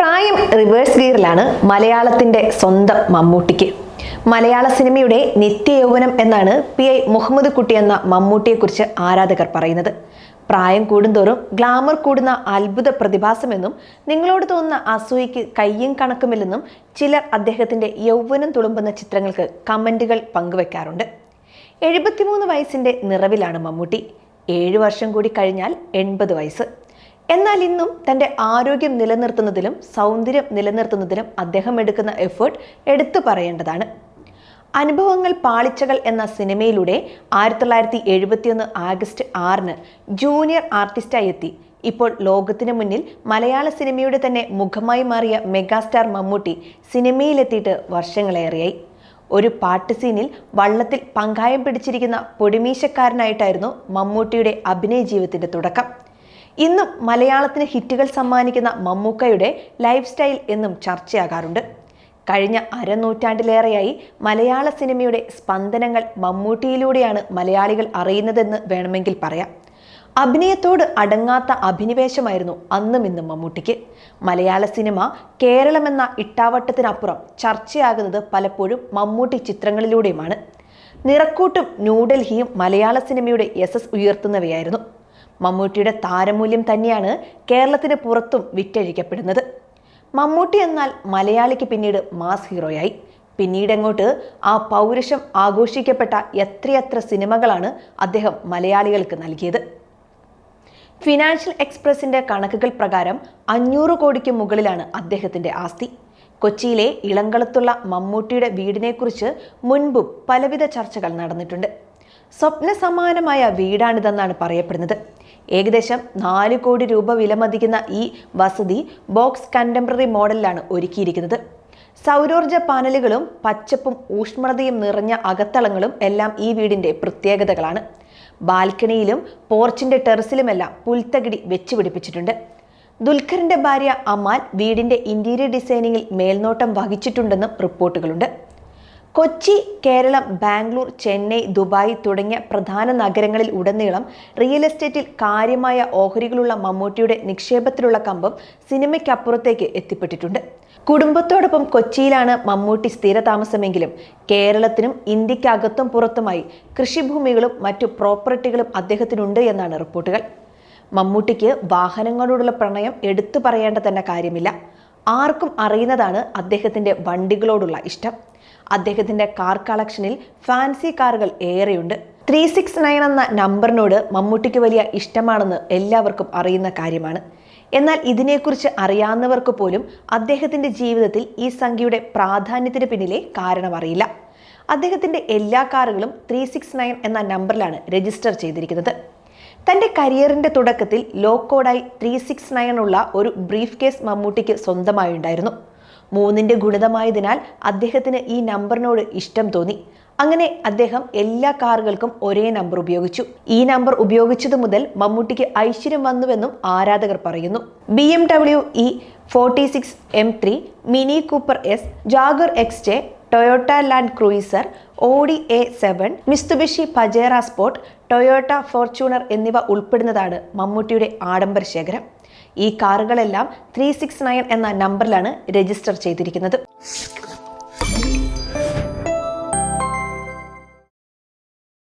പ്രായം റിവേഴ്സ് ഗിയറിലാണ് മലയാളത്തിന്റെ സ്വന്തം മമ്മൂട്ടിക്ക്. മലയാള സിനിമയുടെ നിത്യയൗവനം എന്നാണ് പി ഐ മുഹമ്മദ് കുട്ടി എന്ന മമ്മൂട്ടിയെക്കുറിച്ച് ആരാധകർ പറയുന്നത്. പ്രായം കൂടുന്തോറും ഗ്ലാമർ കൂടുന്ന അത്ഭുത പ്രതിഭാസമെന്നും നിങ്ങളോട് തോന്നുന്ന അസൂയിക്ക് കയ്യും കണക്കുമില്ലെന്നും ചിലർ അദ്ദേഹത്തിന്റെ യൗവനം തുളുമ്പുന്ന ചിത്രങ്ങൾക്ക് കമന്റുകൾ പങ്കുവെക്കാറുണ്ട്. എഴുപത്തിമൂന്ന് വയസ്സിന്റെ നിറവിലാണ് മമ്മൂട്ടി. ഏഴു വർഷം കൂടി കഴിഞ്ഞാൽ എൺപത് വയസ്സ്. എന്നാൽ ഇന്നും തന്റെ ആരോഗ്യം നിലനിർത്തുന്നതിലും സൗന്ദര്യം നിലനിർത്തുന്നതിലും അദ്ദേഹം എടുക്കുന്ന എഫേർട്ട് എടുത്തു പറയേണ്ടതാണ്. അനുഭവങ്ങൾ പാളിച്ചകൾ എന്ന സിനിമയിലൂടെ ആയിരത്തി തൊള്ളായിരത്തി എഴുപത്തിയൊന്ന് ആഗസ്റ്റ് ആറിന് ജൂനിയർ ആർട്ടിസ്റ്റായി എത്തി. ഇപ്പോൾ ലോകത്തിന് മുന്നിൽ മലയാള സിനിമയുടെ തന്നെ മുഖമായി മാറിയ മെഗാസ്റ്റാർ മമ്മൂട്ടി സിനിമയിലെത്തിയിട്ട് വർഷങ്ങളേറെയായി. ഒരു പാട്ട് സീനിൽ വള്ളത്തിൽ പങ്കായം പിടിച്ചിരിക്കുന്ന പൊടിമീശക്കാരനായിട്ടായിരുന്നു മമ്മൂട്ടിയുടെ അഭിനയ ജീവിതത്തിന്റെ തുടക്കം. ഇന്നും മലയാളത്തിന് ഹിറ്റുകൾ സമ്മാനിക്കുന്ന മമ്മൂക്കയുടെ ലൈഫ് സ്റ്റൈൽ എന്നും ചർച്ചയാകാറുണ്ട്. കഴിഞ്ഞ അരനൂറ്റാണ്ടിലേറെയായി മലയാള സിനിമയുടെ സ്പന്ദനങ്ങൾ മമ്മൂട്ടിയിലൂടെയാണ് മലയാളികൾ അറിയുന്നതെന്ന് വേണമെങ്കിൽ പറയാം. അഭിനയത്തോട് അടങ്ങാത്ത അഭിനിവേശമായിരുന്നു അന്നും ഇന്നും മമ്മൂട്ടിക്ക്. മലയാള സിനിമ കേരളമെന്ന ഇട്ടാവട്ടത്തിനപ്പുറം ചർച്ചയാകുന്നത് പലപ്പോഴും മമ്മൂട്ടി ചിത്രങ്ങളിലൂടെയുമാണ്. നിറക്കൂട്ടും ന്യൂഡൽഹിയും മലയാള സിനിമയുടെ യശസ് ഉയർത്തുന്നവയായിരുന്നു. മമ്മൂട്ടിയുടെ താരമൂല്യം തന്നെയാണ് കേരളത്തിന് പുറത്തും വിറ്റഴിക്കപ്പെടുന്നത്. മമ്മൂട്ടി എന്നാൽ മലയാളിക്ക് പിന്നീട് മാസ് ഹീറോയായി. പിന്നീട് അങ്ങോട്ട് ആ പൗരുഷം ആഘോഷിക്കപ്പെട്ട എത്രയെത്ര സിനിമകളാണ് അദ്ദേഹം മലയാളികൾക്ക് നൽകിയത്. ഫിനാൻഷ്യൽ എക്സ്പ്രസിന്റെ കണക്കുകൾ പ്രകാരം അഞ്ഞൂറ് കോടിക്ക് മുകളിലാണ് അദ്ദേഹത്തിന്റെ ആസ്തി. കൊച്ചിയിലെ ഇളങ്കളത്തുള്ള മമ്മൂട്ടിയുടെ വീടിനെക്കുറിച്ച് മുൻപും പലവിധ ചർച്ചകൾ നടന്നിട്ടുണ്ട്. സ്വപ്ന സമാനമായ വീടാണിതെന്നാണ് പറയപ്പെടുന്നത്. ഏകദേശം നാല് കോടി രൂപ വിലമതിക്കുന്ന ഈ വസതി ബോക്സ് കണ്ടംപററി മോഡലിലാണ് ഒരുക്കിയിരിക്കുന്നത്. സൗരോർജ പാനലുകളും പച്ചപ്പും ഊഷ്മളതയും നിറഞ്ഞ അകത്തളങ്ങളും എല്ലാം ഈ വീടിന്റെ പ്രത്യേകതകളാണ്. ബാൽക്കണിയിലും പോർച്ചിന്റെ ടെറസിലുമെല്ലാം പുൽത്തകിടി വെച്ചു പിടിപ്പിച്ചിട്ടുണ്ട്. ദുൽഖറിന്റെ ഭാര്യ അമാൽ വീടിന്റെ ഇന്റീരിയർ ഡിസൈനിങ്ങിൽ മേൽനോട്ടം വഹിച്ചിട്ടുണ്ടെന്നും റിപ്പോർട്ടുകളുണ്ട്. കൊച്ചി കേരളം ബാംഗ്ലൂർ ചെന്നൈ ദുബായ് തുടങ്ങിയ പ്രധാന നഗരങ്ങളിൽ ഉടനീളം റിയൽ എസ്റ്റേറ്റിൽ കാര്യമായ ഓഹരികളുള്ള മമ്മൂട്ടിയുടെ നിക്ഷേപത്തിലുള്ള കമ്പം സിനിമയ്ക്കപ്പുറത്തേക്ക് എത്തിപ്പെട്ടിട്ടുണ്ട്. കുടുംബത്തോടൊപ്പം കൊച്ചിയിലാണ് മമ്മൂട്ടി സ്ഥിരതാമസമെങ്കിലും കേരളത്തിനും ഇന്ത്യക്കകത്തും പുറത്തുമായി കൃഷിഭൂമികളും മറ്റു പ്രോപ്പർട്ടികളും അദ്ദേഹത്തിനുണ്ട് എന്നാണ് റിപ്പോർട്ടുകൾ. മമ്മൂട്ടിക്ക് വാഹനങ്ങളോടുള്ള പ്രണയം എടുത്തു പറയേണ്ട തന്നെ കാര്യമില്ല. ആർക്കും അറിയുന്നതാണ് അദ്ദേഹത്തിന്റെ വണ്ടികളോടുള്ള ഇഷ്ടം. അദ്ദേഹത്തിന്റെ കാർ കളക്ഷനിൽ ഫാൻസി കാറുകൾ ഏറെയുണ്ട്. ത്രീ സിക്സ് നയൻ എന്ന നമ്പറിനോട് മമ്മൂട്ടിക്ക് വലിയ ഇഷ്ടമാണെന്ന് എല്ലാവർക്കും അറിയുന്ന കാര്യമാണ്. എന്നാൽ ഇതിനെക്കുറിച്ച് അറിയാവുന്നവർക്ക് പോലും അദ്ദേഹത്തിന്റെ ജീവിതത്തിൽ ഈ സംഖ്യയുടെ പ്രാധാന്യത്തിന് പിന്നിലെ കാരണം അറിയില്ല. അദ്ദേഹത്തിന്റെ എല്ലാ കാറുകളും ത്രീ സിക്സ് നയൻ എന്ന നമ്പറിലാണ് രജിസ്റ്റർ ചെയ്തിരിക്കുന്നത്. തന്റെ കരിയറിന്റെ തുടക്കത്തിൽ ലോ കോഡായി ത്രീ സിക്സ് നയൻ ഉള്ള ഒരു ബ്രീഫ് കേസ് മമ്മൂട്ടിക്ക് സ്വന്തമായി ഉണ്ടായിരുന്നു മൂന്നിന്റെ ഗുണിതമായതിനാൽ അദ്ദേഹത്തിന് ഈ നമ്പറിനോട് ഇഷ്ടം തോന്നി. അങ്ങനെ അദ്ദേഹം എല്ലാ കാറുകൾക്കും ഒരേ നമ്പർ ഉപയോഗിച്ചു. ഈ നമ്പർ ഉപയോഗിച്ചതു മുതൽ മമ്മൂട്ടിക്ക് ഐശ്വര്യം വന്നുവെന്നും ആരാധകർ പറയുന്നു. B M W E forty six M three Mini Cooper S Jaguar X J Toyota Land Cruiser Audi A seven Mitsubishi Pajero Sport Toyota Fortuner എന്നിവ ഉൾപ്പെടുന്നതാണ് മമ്മൂട്ടിയുടെ ആഡംബര ശേഖരം. ഈ കാറുകളെല്ലാം ത്രീ സിക്സ് നയൻ എന്ന നമ്പറിലാണ് രജിസ്റ്റർ ചെയ്തിരിക്കുന്നത്.